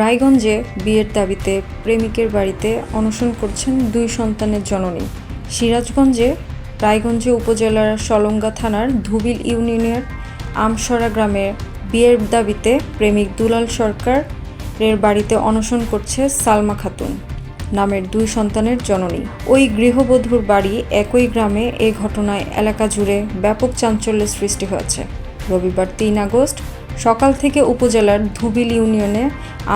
রায়গঞ্জে বিয়ের দাবিতে প্রেমিকের বাড়িতে অনশন করছেন দুই সন্তানের জননী। সিরাজগঞ্জে রায়গঞ্জে উপজেলার সলঙ্গা থানার ধুবিল ইউনিয়নের আমসরা গ্রামে বিয়ের দাবিতে প্রেমিক দুলাল সরকার এর বাড়িতে অনশন করছে সালমা খাতুন নামের দুই সন্তানের জননী। ওই গৃহবধূর বাড়ি একই গ্রামে এ ঘটনায় এলাকা জুড়ে ব্যাপক চাঞ্চল্যের সৃষ্টি হয়েছে। রবিবার তিন আগস্ট সকাল থেকে উপজেলার ধুবিল ইউনিয়নে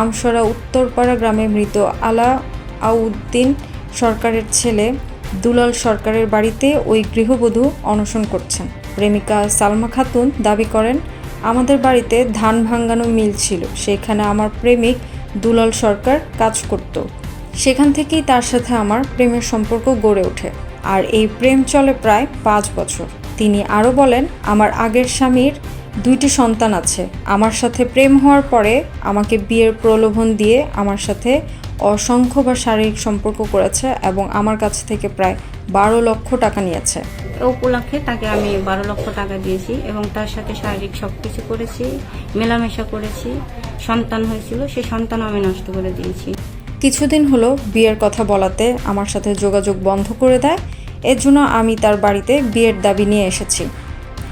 আমসরা উত্তরপাড়া গ্রামে মৃত আলা আউদ্দিন সরকারের ছেলে দুলাল সরকারের বাড়িতে ওই গৃহবধূ অনশন করছেন। প্রেমিকা সালমা খাতুন দাবি করেন, আমাদের বাড়িতে ধান ভাঙ্গানো মিল ছিল, সেখানে আমার প্রেমিক দুলাল সরকার কাজ করত। সেখান থেকেই তার সাথে আমার প্রেমের সম্পর্ক গড়ে ওঠে, আর এই প্রেম চলে প্রায় পাঁচ বছর। তিনি আরও বলেন, আমার আগের স্বামীর দুইটি সন্তান আছে। আমার সাথে প্রেম হওয়ার পরে আমাকে বিয়ের প্রলোভন দিয়ে আমার সাথে অসংখ্য বা শারীরিক সম্পর্ক করেছে এবং আমার কাছ থেকে প্রায় বারো লক্ষ টাকা নিয়েছে। উপলক্ষে তাকে আমি বারো লক্ষ টাকা দিয়েছি এবং তার সাথে শারীরিক সব কিছু করেছি মেলামেশা করেছি সন্তান হয়েছিল সে সন্তান আমি নষ্ট করে দিয়েছি। কিছুদিন হলো বিয়ের কথা বলাতে আমার সাথে যোগাযোগ বন্ধ করে দেয়। এর জন্য আমি তার বাড়িতে বিয়ের দাবি নিয়ে এসেছি।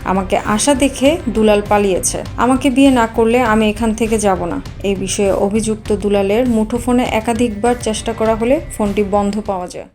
আমাকে আশা দেখে দুলাল পালিয়েছে। আমাকে বিয়ে না করলে আমি এখান থেকে যাব না। এই বিষয়ে অভিযুক্ত দুলালের মুঠোফোনে একাধিকবার চেষ্টা করা হলে ফোনটি বন্ধ পাওয়া যায়।